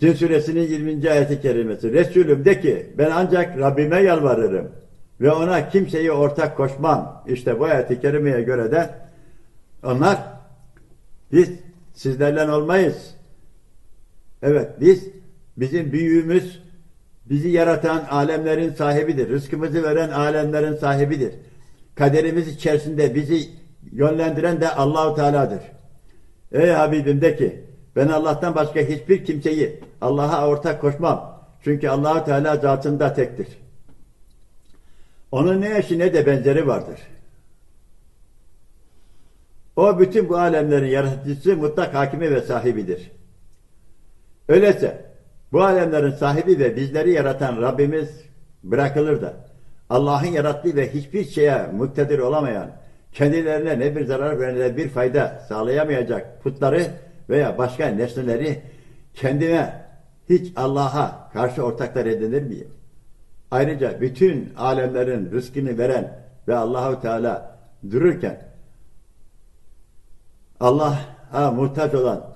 Cin suresinin 20. ayeti kerimesi. Resulüm de ki ben ancak Rabbime yalvarırım ve ona kimseyi ortak koşmam. İşte bu ayeti kerimeye göre de onlar biz sizlerle olmayız. Evet biz bizim büyüğümüz bizi yaratan alemlerin sahibidir. Rızkımızı veren alemlerin sahibidir. Kaderimiz içerisinde bizi yönlendiren de Allahu Teala'dır. Ey Habibim de ki ben Allah'tan başka hiçbir kimseyi Allah'a ortak koşmam. Çünkü Allahu Teala zatında tektir. Onun ne eşi ne de benzeri vardır. O bütün bu alemlerin yaratıcısı, mutlak hakimi ve sahibidir. Öyleyse bu alemlerin sahibi ve bizleri yaratan Rabbimiz bırakılır da Allah'ın yarattığı ve hiçbir şeye muktedir olamayan, kendilerine ne bir zarar ve ne bir fayda sağlayamayacak putları veya başka nesneleri kendime hiç Allah'a karşı ortaklar edinir miyim? Ayrıca bütün alemlerin rızkını veren ve Allahu Teala dururken Allah'a muhtaç olan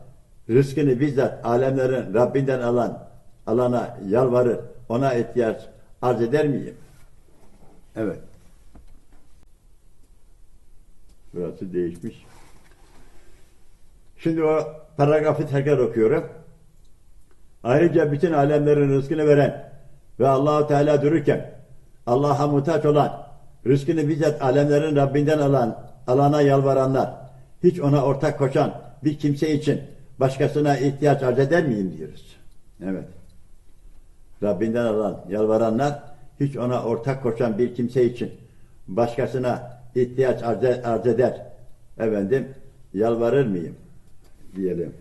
rızkını bizzat alemlerin Rabbinden alan alana yalvarır, ona ihtiyaç arz eder miyim? Evet. Burası değişmiş. Şimdi o paragrafı tekrar okuyorum. Ayrıca bütün alemlerin rızkını veren ve Allahu Teala dururken Allah'a muhtaç olan, rızkını bizzat alemlerin Rabbinden alan, alana yalvaranlar, hiç ona ortak koşan bir kimse için başkasına ihtiyaç arz eder miyim diyoruz. Evet. Rabbinden alan, yalvaranlar hiç ona ortak koşan bir kimse için başkasına ihtiyaç arz, arz eder. Efendim, yalvarır mıyım? Diyelim.